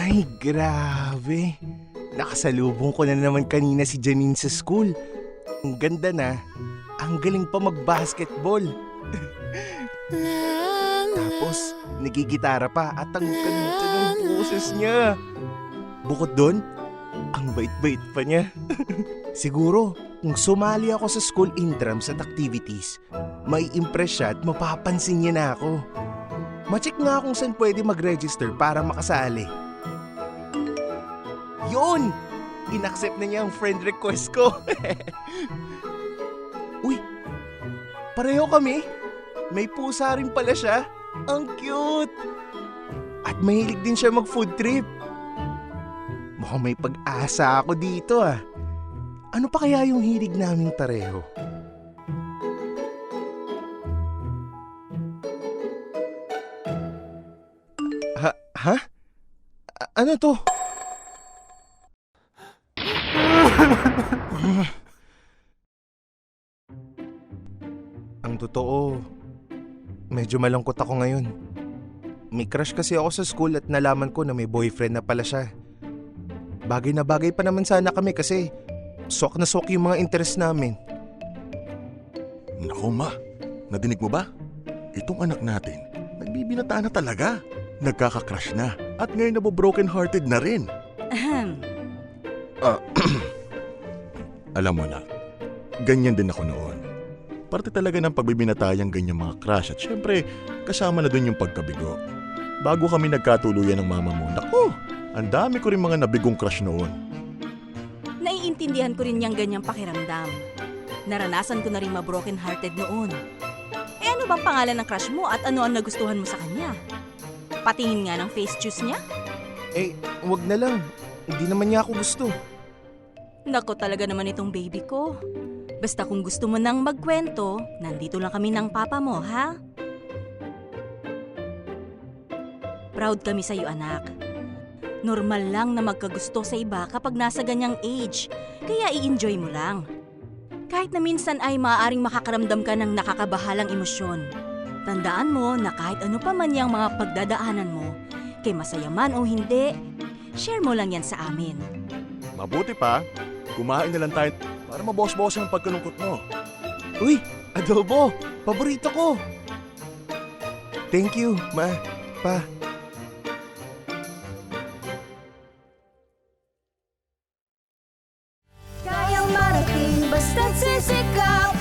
Ay, grabe. Nakasalubong ko na naman kanina si Janine sa school. Ang ganda na. Ang galing pa mag-basketball. Tapos, nagigitara pa at ang ganda ng boses niya. Bukod doon, ang bait-bait pa niya. Siguro, kung sumali ako sa school intrams at activities, may impress siya at mapapansin niya na ako. Macheck nga kung saan pwede mag-register para makasali. Yun! Inaccept na niya ang friend request ko. Uy, pareho kami. May pusa rin pala siya. Ang cute! At mahilig din siya mag-food trip. Mukhang may pag-asa ako dito ah. Ano pa kaya yung hilig naming pareho? Ha? Ano to? Ang totoo, medyo malungkot ako ngayon. May crush kasi ako sa school at nalaman ko na may boyfriend na pala siya. Bagay na bagay pa naman sana kami kasi sok na sok yung mga interest namin. Naku ma, nadinig mo ba? Itong anak natin, nagbibinataan na talaga. Nagkaka-crush na at ngayon nabo-broken hearted na rin. Ahem. Alam mo na, ganyan din ako noon. Parte talaga ng pagbibinatayang ganyan mga crush at syempre kasama na dun yung pagkabigo. Bago kami nagkatuluyan ng mama mo, naku, ang dami ko rin mga nabigong crush noon. Naiintindihan ko rin yung ganyang pakiramdam. Naranasan ko na rin ma-broken hearted noon. Eh ano bang pangalan ng crush mo at ano ang nagustuhan mo sa kanya? Patingin nga ng face juice niya? Eh, wag na lang. Hindi naman niya ako gusto. Nako talaga naman itong baby ko. Basta kung gusto mo nang magkwento, nandito lang kami ng papa mo, ha? Proud kami sa'yo, anak. Normal lang na magkagusto sa iba kapag nasa ganyang age, kaya i-enjoy mo lang. Kahit na minsan ay maaaring makakaramdam ka ng nakakabahalang emosyon. Tandaan mo na kahit ano pa man yung mga pagdadaanan mo, kay masaya man o hindi, share mo lang yan sa amin. Mabuti pa, kumain na lang tayo para mabos-bos ang pagkalungkot mo. Uy, adobo! Paborito ko! Thank you, ma, pa. Kayang marating basta't sisikapin